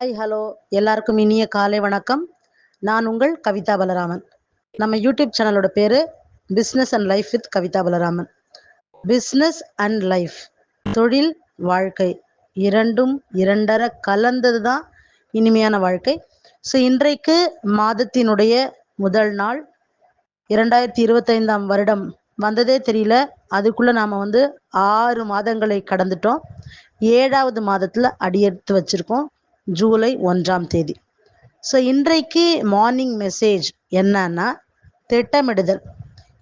Hi hello எல்லாருக்கும் இனிய காலை வணக்கம். நான் உங்கள் கவிதா பலராமன். நம்ம யூடியூப் சேனலோட பேர் business and life with Kavitha Balaraman. Business and life தொழில் வாழ்க்கை இரண்டும் இரண்டரை கலந்தது தான் இனிமையான வாழ்க்கை. ஸோ இன்றைக்கு மாதத்தினுடைய முதல் நாள். இரண்டாயிரத்தி இருபத்தைந்தாம் வருடம் வந்ததே தெரியல. அதுக்குள்ளே நாம் வந்து ஆறு மாதங்களை கடந்துட்டோம். ஏழாவது மாதத்தில் அடியெடுத்து வச்சுருக்கோம். ஜூலை ஒன்றாம் தேதி. ஸோ இன்றைக்கு மார்னிங் மெசேஜ் என்னன்னா திட்டமிடுதல்.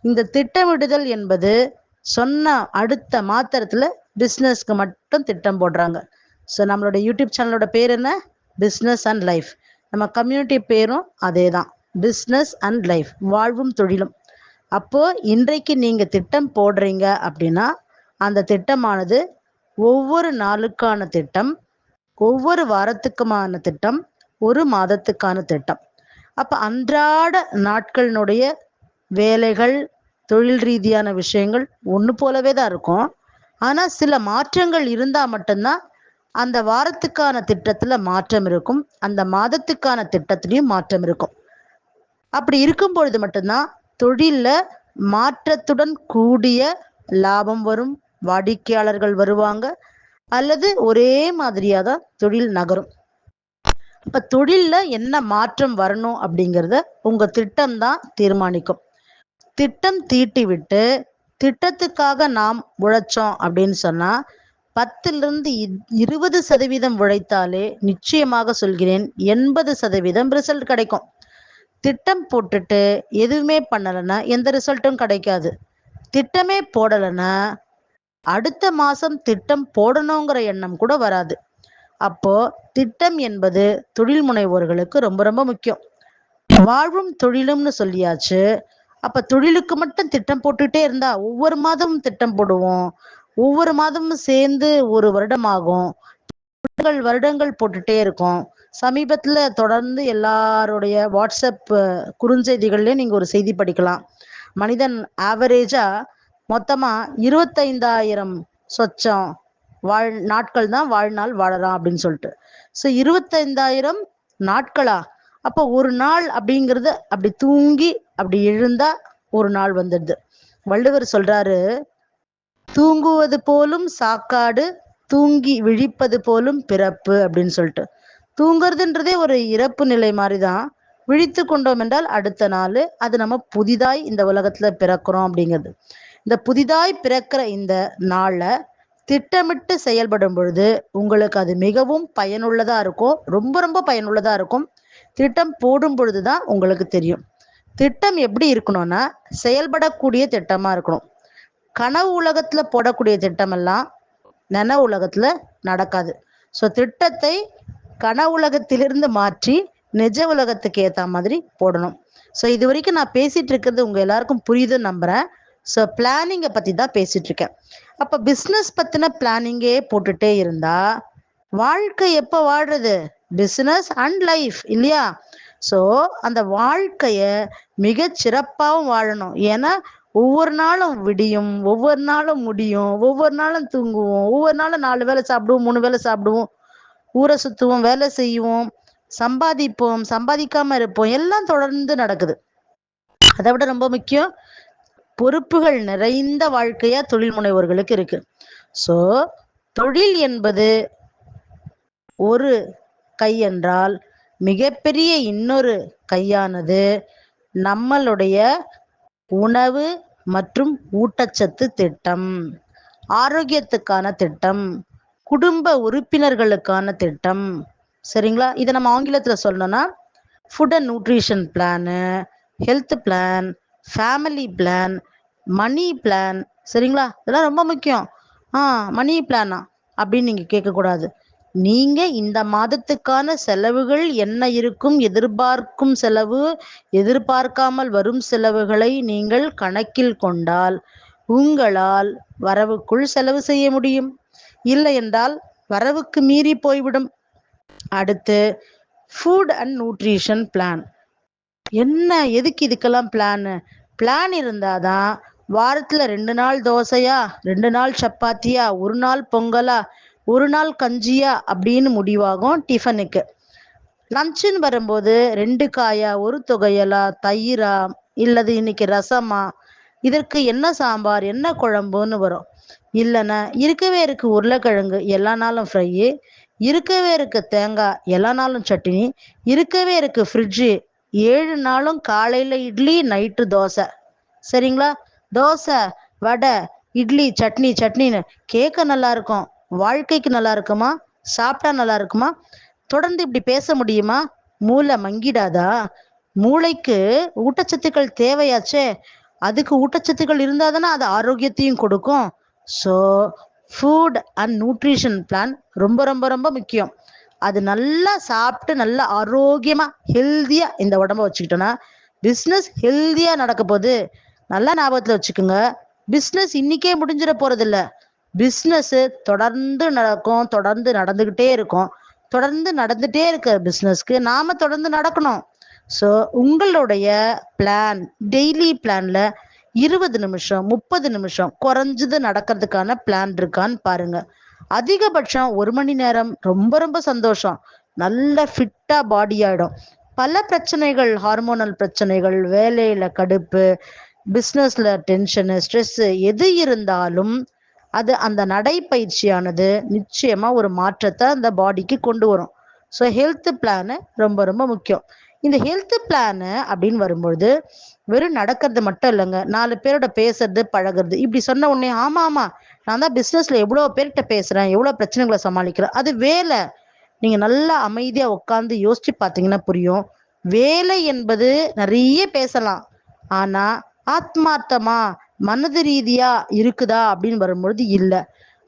இந்த திட்டமிடுதல் என்பது சொன்ன அடுத்த மாத்திரத்தில் பிஸ்னஸ்க்கு மட்டும் திட்டம் போடுறாங்க. ஸோ நம்மளோட யூடியூப் சேனலோட பேர் என்ன? பிஸ்னஸ் அண்ட் லைஃப் நம்ம கம்யூனிட்டி பேரும் அதே தான் பிஸ்னஸ் அண்ட் லைஃப் வாழ்வும் தொழிலும். அப்போது இன்றைக்கு நீங்கள் திட்டம் போடுறீங்க அப்படின்னா அந்த திட்டமானது ஒவ்வொரு நாளுக்கான திட்டம் ஒவ்வொரு வாரத்துக்குமான திட்டம் ஒரு மாதத்துக்கான திட்டம். அப்போ அன்றாட நாட்களினுடைய வேலைகள் தொழில் ரீதியான விஷயங்கள் ஒன்று போலவே தான் இருக்கும். ஆனால் சில மாற்றங்கள் இருந்தால் மட்டும்தான் அந்த வாரத்துக்கான திட்டத்தில் மாற்றம் இருக்கும். அந்த மாதத்துக்கான திட்டத்திலையும் மாற்றம் இருக்கும். அப்படி இருக்கும் பொழுது மட்டும்தான் தொழிலில் மாற்றத்துடன் கூடிய லாபம் வரும். வாடிக்கையாளர்கள் வருவாங்க. அல்லது ஒரே மாதிரியாக தான் தொழில் நகரும். இப்போ தொழிலில் என்ன மாற்றம் வரணும் அப்படிங்கிறத உங்கள் திட்டம் தான் தீர்மானிக்கும். திட்டம் தீட்டி விட்டு திட்டத்துக்காக நாம் உழைச்சோம் அப்படின்னு சொன்னால் பத்திலிருந்து இருபது சதவீதம் உழைத்தாலே நிச்சயமாக சொல்கிறேன் எண்பது சதவீதம் ரிசல்ட் கிடைக்கும். திட்டம் போட்டுட்டு எதுவுமே பண்ணலைன்னா எந்த ரிசல்ட்டும் கிடைக்காது. திட்டமே போடலைன்னா அடுத்த மாசம் திட்டம் போடணுங்கிற எண்ணம் கூட வராது. அப்போ திட்டம் என்பது தொழில் முனைவோர்களுக்கு ரொம்ப ரொம்ப முக்கியம். வாழ்வும் தொழிலும்னு சொல்லியாச்சு. அப்ப தொழிலுக்கு மட்டும் திட்டம் போட்டுட்டே இருந்தா ஒவ்வொரு மாதமும் திட்டம் போடுவோம். ஒவ்வொரு மாதமும் சேர்ந்து ஒரு வருடம் ஆகும். வருடங்கள் வருடங்கள் போட்டுட்டே இருக்கும். சமீபத்துல தொடர்ந்து எல்லாருடைய வாட்ஸ்அப் குறுஞ்செய்திகள்லயும் நீங்க ஒரு செய்தி படிக்கலாம். மனிதன் ஆவரேஜா மொத்தமா இருபத்தைந்தாயிரம் சொச்சம் வாழ் நாட்கள் தான் வாழ்நாள் வாழலாம் அப்படின்னு சொல்லிட்டு. ஸோ இருபத்தைந்தாயிரம் நாட்களா? அப்போ ஒரு நாள் அப்படிங்கிறது அப்படி தூங்கி அப்படி எழுந்தா ஒரு நாள் வந்துடுது. வள்ளுவர் சொல்றாரு தூங்குவது போலும் சாக்காடு தூங்கி விழிப்பது போலும் பிறப்பு அப்படின்னு சொல்லிட்டு. தூங்குறதுன்றதே ஒரு இறப்பு நிலை மாதிரி தான் விழித்து கொண்டோம் என்றால் அடுத்த நாள் அது நம்ம புதிதாய் இந்த உலகத்துல பிறக்கிறோம் அப்படிங்கிறது. இந்த புதிதாய் பிறக்கிற இந்த நாளில் திட்டமிட்டு செயல்படும் பொழுது உங்களுக்கு அது மிகவும் பயனுள்ளதா இருக்கும். ரொம்ப ரொம்ப பயனுள்ளதா இருக்கும். திட்டம் போடும் பொழுது தான் உங்களுக்கு தெரியும். திட்டம் எப்படி இருக்கணும்னா செயல்படக்கூடிய திட்டமா இருக்கணும். கனவு உலகத்துல போடக்கூடிய திட்டமெல்லாம் நனவு உலகத்துல நடக்காது. ஸோ திட்டத்தை கனவு உலகத்திலிருந்து மாற்றி நிஜ உலகத்துக்கு ஏற்ற மாதிரி போடணும். ஸோ இது வரைக்கும் நான் பேசிட்டு இருக்கிறது உங்க எல்லாருக்கும் புரியுதுன்னு நம்புறேன். ஸோ பிளானிங்கை பற்றி தான் பேசிட்டு இருக்கேன் அப்போ பிஸ்னஸ் பற்றின பிளானிங்கே போட்டுட்டே இருந்தா வாழ்க்கை எப்போ வாழ்றது? பிஸ்னஸ் அண்ட் லைஃப் இல்லையா? ஸோ அந்த வாழ்க்கையை மிக சிறப்பாகவும் வாழணும். ஏன்னா ஒவ்வொரு நாளும் விடியும் ஒவ்வொரு நாளும் முடியும் ஒவ்வொரு நாளும் தூங்குவோம் ஒவ்வொரு நாளும் நாலு வேலை சாப்பிடுவோம் மூணு வேலை சாப்பிடுவோம் ஊரை சுற்றுவோம் வேலை செய்வோம் சம்பாதிப்போம் சம்பாதிக்காம இருப்போம் எல்லாம் தொடர்ந்து நடக்குது. அதை விட ரொம்ப முக்கியம் பொறுப்புகள் நிறைந்த வாழ்க்கையா தொழில் முனைவோர்களுக்கு இருக்கு. ஸோ தொழில் என்பது ஒரு கை என்றால் மிகப்பெரிய இன்னொரு கையானது நம்மளுடைய உணவு மற்றும் ஊட்டச்சத்து திட்டம் ஆரோக்கியத்துக்கான திட்டம் குடும்ப உறுப்பினர்களுக்கான திட்டம். சரிங்களா? இதை நம்ம ஆங்கிலத்தில் சொல்லணும்னா food and nutrition plan health plan family plan money plan சரிங்களா? இதெல்லாம் ரொம்ப முக்கியம். ஆ மணி பிளானா அப்படின்னு நீங்கள் கேட்கக்கூடாது. நீங்கள் இந்த மாதத்துக்கான செலவுகள் என்ன இருக்கும் எதிர்பார்க்கும் செலவு எதிர்பார்க்காமல் வரும் செலவுகளை நீங்கள் கணக்கில் கொண்டால் உங்களால் வரவுக்குள் செலவு செய்ய முடியும். இல்லை என்றால் வரவுக்கு மீறி போய்விடும். அடுத்து ஃபுட் அண்ட் நியூட்ரிஷன் பிளான் என்ன எதுக்கு இதுக்கெல்லாம் பிளான் பிளான் இருந்தாதான் வாரத்துல ரெண்டு நாள் தோசையா? ரெண்டு நாள் சப்பாத்தியா? ஒரு நாள் பொங்கலா? ஒரு நாள் கஞ்சியா? அப்படின்னு முடிவாகும் டிஃபனுக்கு. லஞ்சுன்னு வரும்போது ரெண்டு காயா ஒரு தொகையலா தயிரா இல்லது இன்னைக்கு ரசமா? இதற்கு என்ன சாம்பார் என்ன குழம்புன்னு வரும். இல்லைன்னா இருக்கவே இருக்கு உருளைக்கிழங்கு எல்லா நாளும் ஃப்ரை இருக்கவே இருக்கு தேங்காய் எல்லா நாளும் சட்னி இருக்கவே இருக்கு ஃப்ரிட்ஜு ஏழு நாளும் காலையில் இட்லி நைட்டு தோசை. சரிங்களா? தோசை வடை இட்லி சட்னி சட்னின்னு கேட்க நல்லா இருக்கும். வாழ்க்கைக்கு நல்லா இருக்குமா? சாப்பிட்டா நல்லா இருக்குமா? தொடர்ந்து இப்படி பேச முடியுமா? மூளை மங்கிடாதா? மூளைக்கு ஊட்டச்சத்துக்கள் தேவையாச்சே. அதுக்கு ஊட்டச்சத்துக்கள் இருந்தால் தானே அது ஆரோக்கியத்தையும் கொடுக்கும். So food and nutrition plan ரொம்ப ரொம்ப ரொம்ப முக்கியம். அது நல்லா சாப்பிட்டு நல்லா ஆரோக்கியமாக ஹெல்த்தியாக இந்த உடம்ப வச்சுக்கிட்டோன்னா பிஸ்னஸ் ஹெல்த்தியாக நடக்க போகுது நல்லா ஞாபகத்தில் வச்சுக்கோங்க. பிஸ்னஸ் இன்னைக்கே முடிஞ்சிட போகிறதில்ல பிஸ்னஸ்ஸு தொடர்ந்து நடக்கும் தொடர்ந்து நடந்துக்கிட்டே இருக்கும். தொடர்ந்து நடந்துகிட்டே இருக்க பிஸ்னஸ்க்கு நாம் தொடர்ந்து நடக்கணும். ஸோ உங்களுடைய பிளான் டெய்லி பிளான்ல இருபது நிமிஷம் முப்பது நிமிஷம் குறைஞ்சது நடக்கிறதுக்கான பிளான் இருக்கான்னு பாருங்க. அதிகபட்சம் ஒரு மணி நேரம் ரொம்ப ரொம்ப சந்தோஷம். நல்ல ஃபிட்டாக பாடி ஆயிடும். பல பிரச்சனைகள் ஹார்மோனல் பிரச்சனைகள் வேலையில் கடுப்பு பிஸ்னஸில் டென்ஷனு ஸ்ட்ரெஸ்ஸு எது இருந்தாலும் அது அந்த நடைப்பயிற்சியானது நிச்சயமாக ஒரு மாற்றத்தை அந்த பாடிக்கு கொண்டு வரும். ஸோ ஹெல்த் பிளானு ரொம்ப ரொம்ப முக்கியம். இந்த ஹெல்த் பிளானு அப்படின்னு வரும்பொழுது வெறும் நடக்கிறது மட்டும் இல்லைங்க. நாலு பேரோட பேசுறது பழகிறது. இப்படி சொன்ன உடனே ஆமா ஆமா நான் தான் பிஸ்னஸ்ல எவ்வளோ பேர்கிட்ட பேசுறேன் எவ்வளோ பிரச்சனைகளை சமாளிக்கிறேன்? அது வேலை. நீங்க நல்லா அமைதியா உட்காந்து யோசிச்சு பார்த்தீங்கன்னா புரியும். வேலை என்பது நிறைய பேசலாம். ஆனா ஆத்மார்த்தமா மனது ரீதியா இருக்குதா அப்படின்னு வரும்பொழுது இல்லை.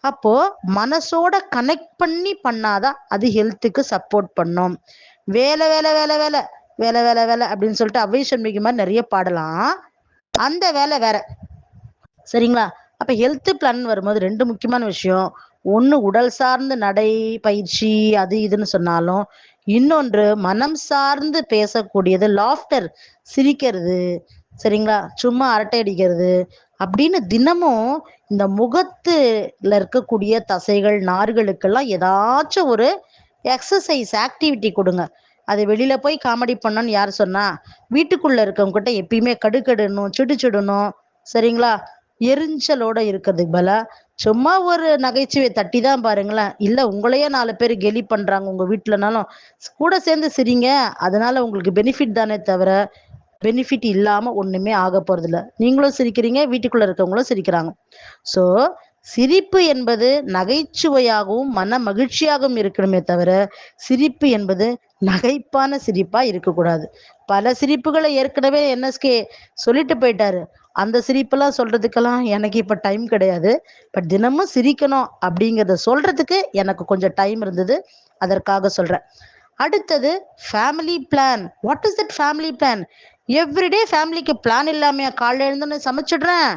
அப்போ மனசோட கனெக்ட் பண்ணி பண்ணாதான் அது ஹெல்த்துக்கு சப்போர்ட் பண்ணும். வேலை வேலை வேலை வேலை வேலை வேலை வேலை அப்படின்னு சொல்லிட்டு அவ்வை சண்முகி மாதிரி நிறைய பாடலாம். அந்த வேலை வேற. சரிங்களா? அப்ப ஹெல்த் பிளான் வரும்போது ரெண்டு முக்கியமான விஷயம். ஒன்று உடல் சார்ந்து நடை பயிற்சி அது இதுன்னு சொன்னாலும் இன்னொன்று மனம் சார்ந்து பேசக்கூடியது லாஃப்டர் சிரிக்கிறது. சரிங்களா? சும்மா அரட்டை அடிக்கிறது. அப்படின்னு தினமும் இந்த முகத்துல இருக்கக்கூடிய தசைகள் நார்களுக்கெல்லாம் ஏதாச்சும் ஒரு எக்ஸசைஸ் ஆக்டிவிட்டி கொடுங்க. அது வெளியில போய் காமெடி பண்ணணும்னு யார் சொன்னா வீட்டுக்குள்ள இருக்கவங்க கிட்ட எப்பயுமே கடுக்கடணும் சிடு சரிங்களா? எரிஞ்சலோட இருக்கிறதுக்கு பல. சும்மா ஒரு நகைச்சுவை தட்டி தான் பாருங்களேன். இல்லை உங்களையே நாலு பேர் கெலி பண்றாங்க உங்க வீட்டுலனாலும். கூட சேர்ந்து சிரிங்க. அதனால உங்களுக்கு பெனிஃபிட் தானே தவிர பெனிஃபிட் இல்லாம ஒண்ணுமே ஆக போறதில்ல. நீங்களும் சிரிக்கிறீங்க வீட்டுக்குள்ள இருக்கவங்களும் சிரிக்கிறாங்க. ஸோ சிரிப்பு என்பது நகைச்சுவையாகவும் மன மகிழ்ச்சியாகவும் இருக்கணுமே தவிர சிரிப்பு என்பது நகைப்பான சிரிப்பா இருக்கக்கூடாது. பல சிரிப்புகளை ஏற்கனவே என்எஸ்கே சொல்லிட்டு போயிட்டாரு. அந்த சிரிப்பெல்லாம் சொல்றதுக்கெல்லாம் எனக்கு இப்ப டைம் கிடையாது. பட் தினமும் சிரிக்கணும் அப்படிங்கிறத சொல்றதுக்கு எனக்கு கொஞ்சம் டைம் இருந்தது. அதற்காக சொல்றேன். அடுத்தது family plan what is that family plan everyday ஃபேமிலிக்கு பிளான் இல்லாமையா காலைல எழுந்தோன்னு சமைச்சிடுறேன்.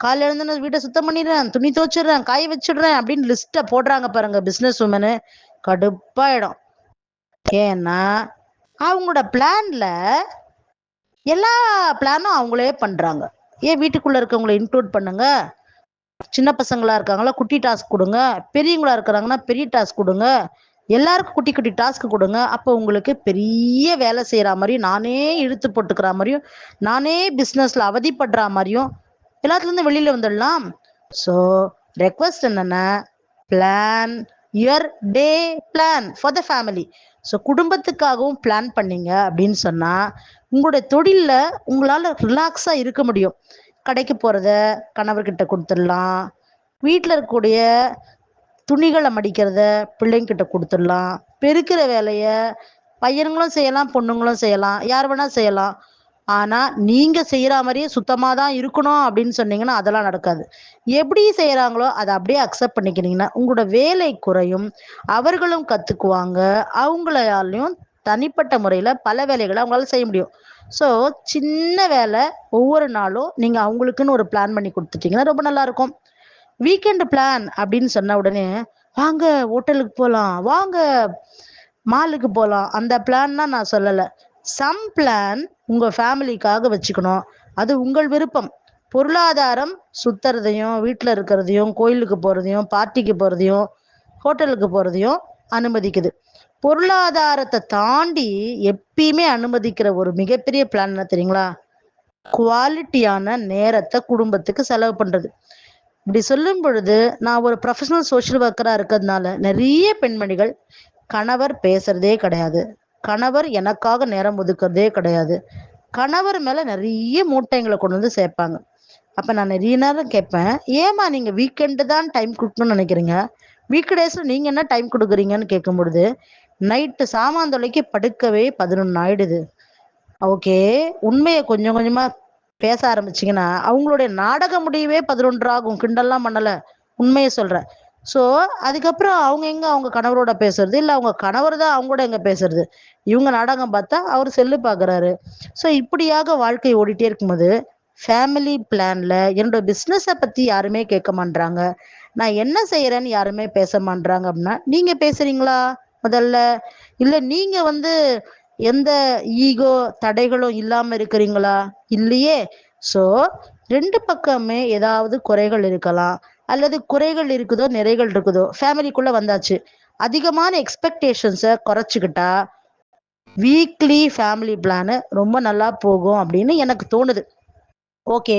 காலைல எழுந்தோன்னு வீட்டை சுத்தம் பண்ணிடுறேன் துணி துவச்சிடுறேன் காய வச்சிடுறேன் அப்படின்னு லிஸ்ட்டை போடுறாங்க பாருங்க பிஸ்னஸ் உமனு கடுப்பாயிடும். ஏன்னா அவங்களோட பிளான்ல எல்லா பிளானும் அவங்களே பண்றாங்க. ஏன் வீட்டுக்குள்ள இருக்கவங்களை இன்க்ளூட் பண்ணுங்க? சின்ன பசங்களா இருக்காங்களா குட்டி டாஸ்க் கொடுங்க. பெரியவங்களா இருக்கிறாங்கன்னா பெரிய டாஸ்க் கொடுங்க. எல்லாருக்கும் குட்டி குட்டி டாஸ்க் கொடுங்க. அப்போ உங்களுக்கு பெரிய வேலை செய்கிற மாதிரியும் நானே இழுத்து போட்டுக்கிற மாதிரியும் நானே பிஸ்னஸில் அவதிப்படுற மாதிரியும் எல்லாத்துலேருந்து வெளியில் வந்துடலாம். ஸோ ரெக்வஸ்ட் என்னென்னா plan your day plan for the family so குடும்பத்துக்காகவும் plan பண்ணீங்க அப்படின்னு சொன்னால் உங்களுடைய தொழிலில் உங்களால் ரிலாக்ஸாக இருக்க முடியும். கடைக்கு போகிறத கணவர்கிட்ட கொடுத்துடலாம். வீட்டில் இருக்கக்கூடிய துணிகளை மடிக்கிறத பிள்ளைங்கிட்ட கொடுத்துடலாம். பெருக்கிற வேலையை பையனுங்களும் செய்யலாம் பொண்ணுங்களும் செய்யலாம். யார் வேணால் செய்யலாம். ஆனால் நீங்கள் செய்கிற மாதிரியே சுத்தமாக தான் இருக்கணும் அப்படின்னு சொன்னீங்கன்னா அதெல்லாம் நடக்காது. எப்படி செய்கிறாங்களோ அதை அப்படியே அக்செப்ட் பண்ணிக்கிறீங்கன்னா உங்களோட வேலை குறையும். அவர்களும் கற்றுக்குவாங்க அவங்களாலையும் தனிப்பட்ட முறையில் பல வேலைகளை அவங்களால செய்ய முடியும். ஸோ சின்ன வேலை ஒவ்வொரு நாளும் நீங்கள் அவங்களுக்குன்னு ஒரு பிளான் பண்ணி கொடுத்துட்டீங்கன்னா ரொம்ப நல்லா இருக்கும். வீக்கெண்ட் பிளான் அப்படின்னு சொன்ன உடனே வாங்க ஹோட்டலுக்கு போகலாம் வாங்க மாலுக்கு போகலாம் அந்த பிளான்னா நான் சொல்லலை. சம் பிளான் உங்கள் ஃபேமிலிக்காக வச்சுக்கணும். அது உங்கள் விருப்பம். பொருளாதாரம் சுத்துறதையும் வீட்டில் இருக்கிறதையும் கோயிலுக்கு போகிறதையும் பார்ட்டிக்கு போகிறதையும் ஹோட்டலுக்கு போகிறதையும் அனுமதிக்குது. பொருளாதாரத்தை தாண்டி எப்பயுமே அனுமதிக்கிற ஒரு மிகப்பெரிய பிளான் என்ன தெரியுங்களா? குவாலிட்டியான நேரத்தை குடும்பத்துக்கு செலவு பண்ணுறது இப்படி சொல்லும் பொழுது நான் ஒரு ப்ரொஃபஷனல் சோஷியல் ஒர்க்கராக இருக்கிறதுனால நிறைய பெண்மணிகள் கணவர் பேசுறதே கிடையாது. கணவர் எனக்காக நேரம் ஒதுக்குறதே கிடையாது. கணவர் மேலே நிறைய மூட்டைங்களை கொண்டு வந்து சேர்ப்பாங்க. அப்போ நான் நிறைய நேரம் கேட்பேன் ஏமா நீங்கள் வீக்கெண்டு தான் டைம் கொடுக்கணும்னு நினைக்கிறீங்க? வீக் டேஸில் நீங்கள் என்ன டைம் கொடுக்குறீங்கன்னு கேட்கும் பொழுது நைட்டு சாமாந்தொலைக்கு படுக்கவே பதினொன்று ஆயிடுது. ஓகே உண்மையை கொஞ்சம் கொஞ்சமாக பேச ஆரம்பிச்சிங்கன்னா அவங்களுடைய நாடக முடியவே பதினொன்று ஆகும் கிண்டல்லாம் பண்ணல. உண்மையை சொல்கிறேன் ஸோ அதுக்கப்புறம் அவங்க எங்க அவங்க கணவரோட பேசுறது? இல்லை அவங்க கணவர் தான் அவங்க கூட எங்க பேசுறது? இவங்க நாடகம் பார்த்தா அவர் செல்லு பார்க்குறாரு ஸோ இப்படியாக வாழ்க்கை ஓடிட்டே இருக்கும்போது ஃபேமிலி பிளான்ல என்னோட பிஸ்னஸை பத்தி யாருமே கேட்க மாட்றாங்க. நான் என்ன செய்யறேன்னு யாருமே பேச மாட்டாங்க அப்படின்னா நீங்க பேசுறீங்களா முதல்ல? இல்ல நீங்க வந்து எந்த ஈகோ தடைகளும் இல்லாம இருக்கிறீங்களா? இல்லையே. சோ ரெண்டு பக்கமே ஏதாவது குறைகள் இருக்கலாம். அல்லது குறைகள் இருக்குதோ நிறைகள் இருக்குதோ ஃபேமிலிக்குள்ள வந்தாச்சு. அதிகமான எக்ஸ்பெக்டேஷன்ஸை குறைச்சிக்கிட்டா வீக்லி ஃபேமிலி பிளானு ரொம்ப நல்லா போகும் அப்படின்னு எனக்கு தோணுது. ஓகே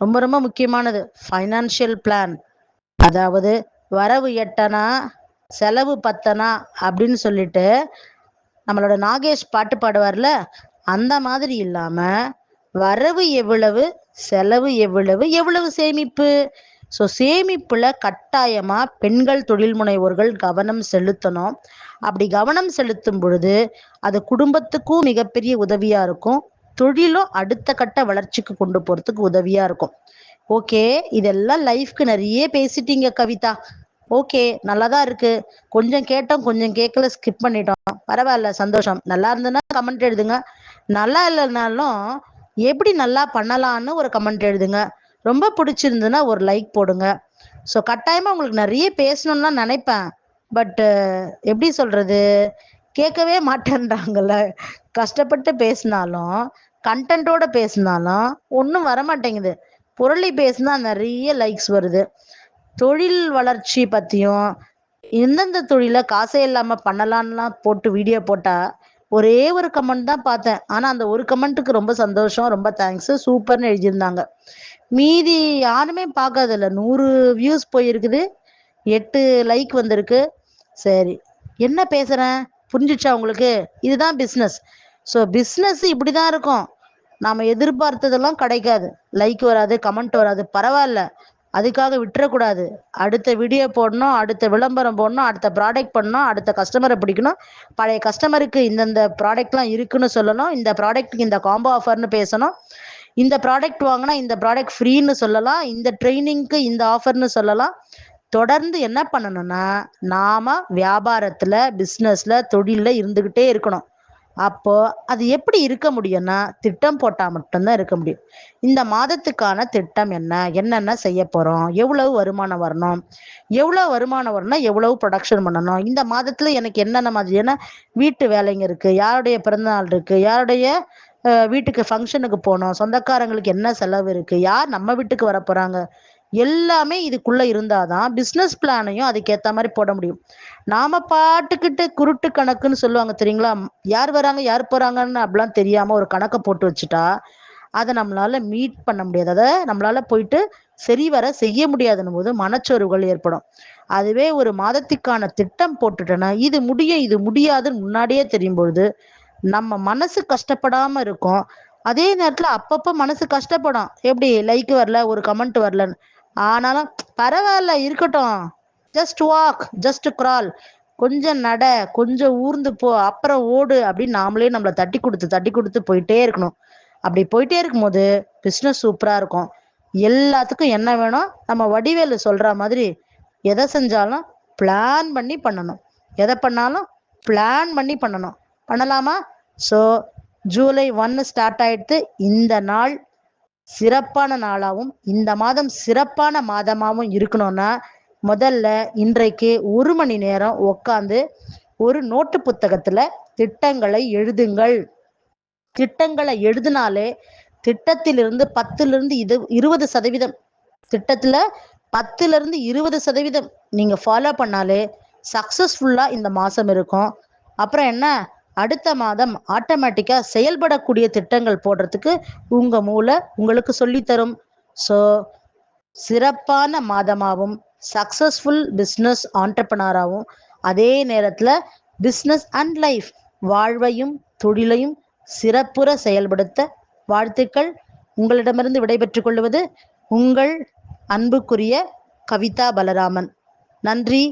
ரொம்ப ரொம்ப முக்கியமானது. ஃபைனான்ஷியல் பிளான் அதாவது வரவு எட்டனா செலவு பத்தனா அப்படின்னு சொல்லிட்டு நம்மளோட நாகேஷ் பாட்டு பாடுவார்ல அந்த மாதிரி இல்லாம வரவு எவ்வளவு செலவு எவ்வளவு எவ்வளவு சேமிப்பு? ஸோ சேமிப்புல கட்டாயமா பெண்கள் தொழில் முனைவோர்கள் கவனம் செலுத்தணும். அப்படி கவனம் செலுத்தும் பொழுது அது குடும்பத்துக்கும் மிகப்பெரிய உதவியா இருக்கும். தொழிலும் அடுத்த கட்ட வளர்ச்சிக்கு கொண்டு போறதுக்கு உதவியா இருக்கும். ஓகே இதெல்லாம் லைஃப்க்கு நிறைய பேசிட்டீங்க கவிதா. ஓகே நல்லா தான் இருக்கு. கொஞ்சம் கேட்டோம் கொஞ்சம் கேட்கல ஸ்கிப் பண்ணிட்டோம். பரவாயில்ல சந்தோஷம். நல்லா இருந்ததுன்னா கமெண்ட் எழுதுங்க. நல்லா இல்லைனாலும் எப்படி நல்லா பண்ணலான்னு ஒரு கமெண்ட் எழுதுங்க. ரொம்ப பிடிச்சிருந்ததுன்னா ஒரு லைக் போடுங்க. ஸோ கட்டாயமா உங்களுக்கு நிறைய பேசணும்லாம் நினைப்பேன். பட்டு எப்படி சொல்றது? கேட்கவே மாட்டேன்றாங்கல்ல. கஷ்டப்பட்டு பேசினாலும் கண்டென்ட்டோட பேசினாலும் ஒன்றும் வரமாட்டேங்குது. புரளி பேசுனா நிறைய லைக்ஸ் வருது. தொழில் வளர்ச்சி பற்றியும் எந்தெந்த தொழிலை காசே இல்லாமல் பண்ணலான்லாம் போட்டு வீடியோ போட்டால் ஒரே ஒரு கமெண்ட் தான் பார்த்தேன். ஆனால் அந்த ஒரு கமெண்ட்டுக்கு ரொம்ப சந்தோஷம் ரொம்ப தேங்க்ஸ் சூப்பர்னு எழுதியிருந்தாங்க. மீதி யாருமே பார்க்காதில்ல நூறு வியூஸ் போயிருக்குது எட்டு லைக் வந்திருக்கு. சரி என்ன பேசுகிறேன் புரிஞ்சிச்சா உங்களுக்கு? இதுதான் பிஸ்னஸ் ஸோ பிஸ்னஸ் இப்படி தான் இருக்கும். நாம் எதிர்பார்த்ததெல்லாம் கிடைக்காது. லைக் வராது கமெண்ட் வராது பரவாயில்ல. அதுக்காக விட்டுறக்கூடாது. அடுத்த வீடியோ போடணும் அடுத்த விளம்பரம் போடணும் அடுத்த ப்ராடக்ட் பண்ணணும் அடுத்த கஸ்டமரை பிடிக்கணும். பழைய கஸ்டமருக்கு இந்தந்த ப்ராடக்ட்லாம் இருக்குன்னு சொல்லணும். இந்த ப்ராடக்ட்டுக்கு இந்த காம்போ ஆஃபர்னு பேசணும். இந்த ப்ராடக்ட் வாங்கினா இந்த ப்ராடக்ட் ஃப்ரீன்னு சொல்லலாம். இந்த ட்ரைனிங்க்கு இந்த ஆஃபர்னு சொல்லலாம். தொடர்ந்து என்ன பண்ணணும்னா நாம வியாபாரத்துல பிஸ்னஸ்ல தொழிலில் இருந்துகிட்டே இருக்கணும். அப்போ அது எப்படி இருக்க முடியும்னா திட்டம் போட்டா மட்டும்தான் இருக்க முடியும். இந்த மாதத்துக்கான திட்டம் என்ன? என்னென்ன செய்ய போறோம்? எவ்வளவு வருமானம் வரணும்? எவ்வளவு வருமானம் வரணும்னா எவ்வளவு ப்ரொடக்ஷன் பண்ணணும்? இந்த மாதத்துல எனக்கு என்னென்ன மாதிரியான வீட்டு வேலைங்க இருக்கு யாருடைய பிறந்தநாள் இருக்கு யாருடைய வீட்டுக்கு ஃபங்க்ஷனுக்கு போகணும் சொந்தக்காரங்களுக்கு என்ன செலவு இருக்கு யார் நம்ம வீட்டுக்கு வர போறாங்க எல்லாமே இதுக்குள்ள இருந்தாதான் பிஸ்னஸ் பிளானையும் அதுக்கேற்ற மாதிரி போட முடியும். நாம பாட்டுக்கிட்டு குருட்டு கணக்குன்னு சொல்லுவாங்க தெரியுங்களா? யார் வராங்க யார் போறாங்கன்னு அப்படிலாம் தெரியாம ஒரு கணக்கை போட்டு வச்சுட்டா அதை நம்மளால மீட் பண்ண முடியாது. அதை நம்மளால போயிட்டு சரி வர செய்ய முடியாதுன்னு போது மனச்சோர்வுகள் ஏற்படும். அதுவே ஒரு மாதத்துக்கான திட்டம் போட்டுட்டோன்னா இது முடியும் இது முடியாதுன்னு முன்னாடியே தெரியும் பொழுது நம்ம மனசு கஷ்டப்படாம இருக்கும். அதே நேரத்துல அப்பப்ப மனசு கஷ்டப்படும். எப்படி லைக் வரல ஒரு கமெண்ட் வரலன்னு. ஆனாலும் பரவாயில்ல இருக்கட்டும். ஜஸ்ட் வாக் ஜஸ்ட் கிரால் கொஞ்சம் நட கொஞ்சம் ஊர்ந்து போ அப்புறம் ஓடு அப்படின்னு நாமளே நம்மளை தட்டி கொடுத்து தட்டி கொடுத்து போயிட்டே இருக்கணும். அப்படி போயிட்டே இருக்கும்போது பிஸ்னஸ் சூப்பராக இருக்கும். எல்லாத்துக்கும் என்ன வேணும்? நம்ம வடிவேலு சொல்ற மாதிரி எதை செஞ்சாலும் பிளான் பண்ணி பண்ணணும். எதை பண்ணாலும் பிளான் பண்ணி பண்ணணும். பண்ணலாமா? ஸோ ஜூலை ஒன்று ஸ்டார்ட் ஆயிடுத்து இந்த நாள் சிறப்பான நாளாகவும் இந்த மாதம் சிறப்பான மாதமாகவும் இருக்கணும்னா முதல்ல இன்றைக்கு ஒரு மணி நேரம் உட்காந்து ஒரு நோட்டு புத்தகத்துல திட்டங்களை எழுதுங்கள். திட்டங்களை எழுதினாலே திட்டத்திலிருந்து பத்துலேருந்து இது இருபது சதவீதம். திட்டத்தில் பத்துலேருந்து இருபது சதவீதம் நீங்கள் ஃபாலோ பண்ணாலே சக்ஸஸ்ஃபுல்லாக இந்த மாதம் இருக்கும். அப்புறம் என்ன? அடுத்த மாதம் ஆட்டோமேட்டிக்காக செயல்படக்கூடிய திட்டங்கள் போடுறதுக்கு உங்கள் மூளை உங்களுக்கு சொல்லித்தரும். ஸோ சிறப்பான மாதமாகவும் சக்ஸஸ்ஃபுல் பிஸ்னஸ் ஆண்டர்பனராகவும் அதே நேரத்தில் பிஸ்னஸ் அண்ட் லைஃப் வாழ்வையும் தொழிலையும் சிறப்புற செயல்படுத்த வாழ்த்துக்கள். உங்களிடமிருந்து விடைபெற்றுக் கொள்வது உங்கள் அன்புக்குரிய கவிதா பலராமன். நன்றி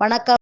வணக்கம்.